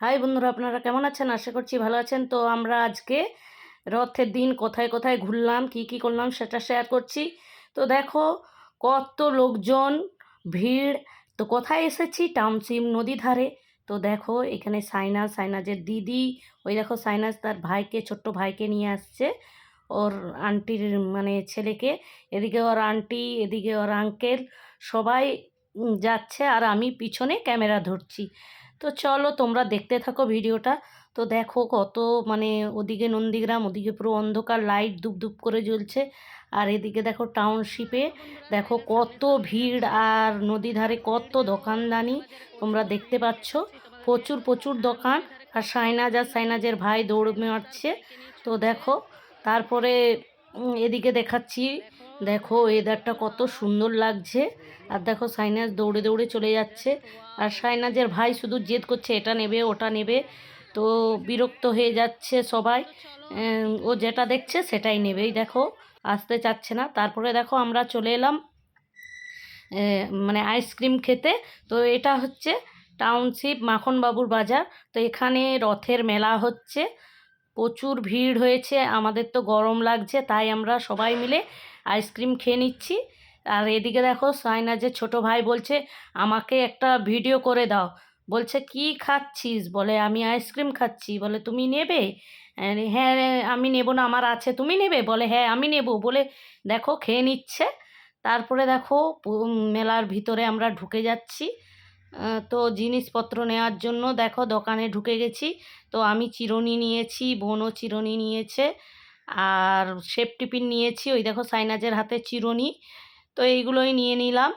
High বন্ধুরা, আপনারা কেমন আছেন? আশা করছি ভালো আছেন। তো আমরা আজকে রথের দিন কোথায় কোথায় ঘুরলাম, কি কি করলাম সেটা শেয়ার করছি। তো দেখো, কত লোকজন, ভিড়। তো কোথায় এসেছি? টাউনশিপ নদী ধারে। তো দেখো, এখানে সাইনাজ সাইনাজের দিদি। ওই দেখো, সাইনাজ তার ভাইকে, ছোট্ট ভাইকে নিয়ে আসছে। ওর আন্টির মানে ছেলেকে। এদিকে ওর আন্টি, এদিকে ওর আঙ্কেল সবাই যাচ্ছে। আর আমি পিছনে ক্যামেরা ধরছি। তো চলো তোমরা দেখতে থাকো ভিডিওটা। তো দেখো কত মানে ওদিকে নন্দীগ্রাম, ওদিকে পুরো অন্ধকার লাইট দুপ দুপ করে জ্বলছে। আর এদিকে দেখো টাউনশিপে দেখো কত ভিড় আর নদী ধারে কত দোকানদানি তোমরা দেখতে পাচ্ছ। প্রচুর প্রচুর দোকান আর সাইনাজ আর সাইনাজের ভাই দৌড় মারছে। তো দেখো তারপরে এদিকে দেখাচ্ছি দেখো ওয়েদারটা কত সুন্দর লাগছে। আর দেখো, সাইনাজ দৌড়ে দৌড়ে চলে যাচ্ছে। আর সাইনাজের ভাই শুধু জেদ করছে, এটা নেবে, ওটা নেবে। তো বিরক্ত হয়ে যাচ্ছে সবাই। ও যেটা দেখছে, সেটাই নেবেই। দেখো, আসতে চাচ্ছে না। তারপরে দেখো, আমরা চলে এলাম মানে আইসক্রিম খেতে। তো এটা হচ্ছে টাউনশিপ মাখনবাবুর বাজার। তো এখানে রথের মেলা হচ্ছে। প্রচুর ভিড় হয়েছে। আমাদের তো গরম লাগছে, তাই আমরা সবাই মিলে আইসক্রিম খেয়ে নিচ্ছি। আর এদিকে দেখো সাইনাজের ছোট ভাই বলছে, আমাকে একটা ভিডিও করে দাও। বলছে, কি খাচ্ছিস? বলে, আমি আইসক্রিম খাচ্ছি। বলে, তুমি নেবে? হ্যাঁ আমি নেব না, আমার আছে, তুমি নেবে? বলে হ্যাঁ আমি নেব। বলে, দেখো, খেয়ে নিচ্ছে। তারপরে দেখো মেলার ভিতরে আমরা ঢুকে যাচ্ছি। তো জিনিসপত্র নেওয়ার জন্য দেখো দোকানে ঢুকে গেছি। তো আমি চিরুনি নিয়েছি, বোনও চিরুনি নিয়েছে। আর শেপ টিফিন নিয়েছি, ওই দেখো সাইনাজের হাতে চিরুনি। তো এইগুলোই নিয়ে নিলাম।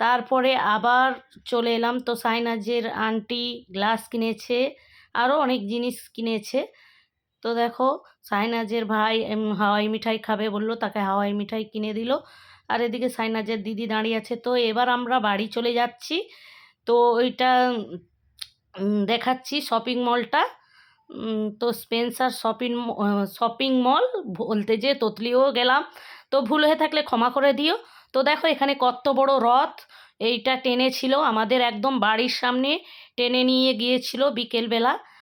তারপরে আবার চলে এলাম। তো সাইনাজের আন্টি গ্লাস কিনেছে আরও অনেক জিনিস কিনেছে। তো দেখো, সাইনাজের ভাই হাওয়াই মিঠাই খাবে বলল, তাকে হাওয়াই মিঠাই কিনে দিল। আর এদিকে সাইনাজের দিদি দাঁড়িয়ে আছে। তো এবার আমরা বাড়ি চলে যাচ্ছি। তো ওইটা দেখাচ্ছি শপিং মলটা। তো স্পেন্সার শপিং শপিং মল বলতে যে ততলিও গেলাম। তো ভুল হয়ে থাকলে ক্ষমা করে দিও। তো দেখো এখানে কত বড় রথ। এইটা টেনেছিল আমাদের একদম বাড়ির সামনে। টেনে নিয়ে গিয়েছিল বিকেলবেলা।